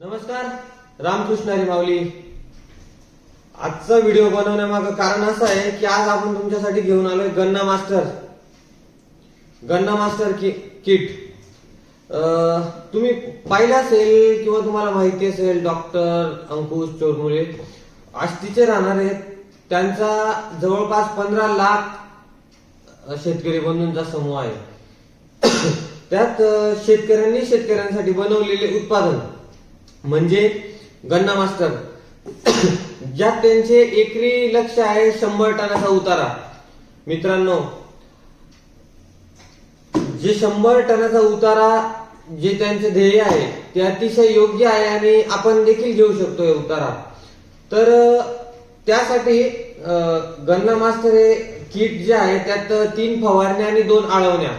नमस्कार रामकृष्ण हरी माऊली आजचा व्हिडिओ बनवण्यामागं कारण असं आहे की आज आपण तुमच्यासाठी घेऊन आलोय गन्ना मास्टर. गन्ना मास्टर कि किट. तुम्ही पाहिलं असेल किंवा तुम्हाला माहिती असेल डॉक्टर अंकुश चोरमुले आष्टीचे राहणारे त्यांचा जवळपास पंधरा लाख शेतकरी बंधूंचा समूह आहे. त्यात शेतकऱ्यांनी शेतकऱ्यांसाठी बनवलेले उत्पादन. म्हणजे गन्ना मास्टर ज्यात त्यांचे एकरी लक्ष आहे शंभर टनाचा उतारा. मित्रांनो जे शंभर टनाचा उतारा जे त्यांचे ध्येय आहे ते अतिशय योग्य आहे आणि आपण देखील घेऊ शकतो हे उतारा. तर त्यासाठी गन्ना मास्टर हे किट जे आहे त्यात तीन फवारण्या आणि दोन आळवण्या.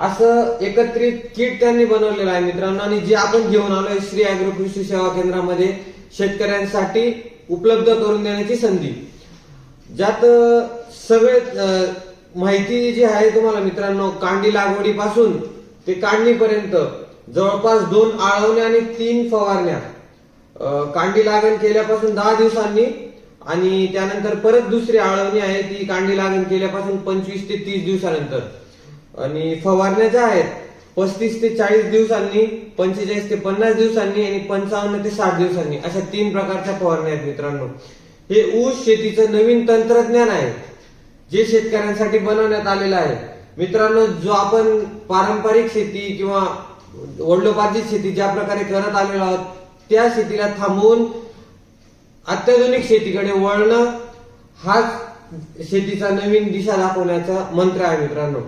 असं एकत्रित किट त्यांनी बनवलेलं आहे मित्रांनो. आणि जे आपण घेऊन आलोय श्री अॅग्रो कृषी सेवा केंद्रामध्ये शेतकऱ्यांसाठी उपलब्ध करून देण्याची संधी. ज्यात सगळे माहिती जी आहे तुम्हाला मित्रांनो कांडी लागवडीपासून ते काढणीपर्यंत जवळपास दोन आळवण्या आणि तीन फवारण्या कांडी लागण केल्यापासून दहा दिवसांनी आणि त्यानंतर परत दुसरी आळवणी आहे ती कांडी लागण केल्यापासून पंचवीस ते तीस दिवसानंतर. आणि फवारण्या ज्या आहेत पस्तीस ते चाळीस दिवसांनी पंचेचाळीस ते पन्नास दिवसांनी आणि पंचावन्न ते साठ दिवसांनी अशा तीन प्रकारच्या फवारण्या आहेत मित्रांनो. हे ऊस शेतीचं नवीन तंत्रज्ञान आहे जे शेतकऱ्यांसाठी बनवण्यात आलेलं आहे. मित्रांनो जो आपण पारंपरिक शेती किंवा वडिलोपार्जित शेती ज्या प्रकारे करत आलेलो आहोत त्या शेतीला थांबवून अत्याधुनिक शेतीकडे वळणं हाच शेतीचा नवीन दिशा दाखवण्याचा मंत्र आहे मित्रांनो.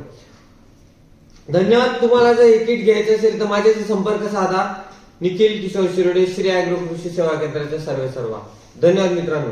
धन्यवाद. तुम्हाला जर हे किट घ्यायचं असेल तर माझ्याशी संपर्क साधा. निखिल किशोर शिरोडे श्री अॅग्रो कृषी सेवा केंद्राच्या सर्वे सर्वा धन्यवाद मित्रांनो.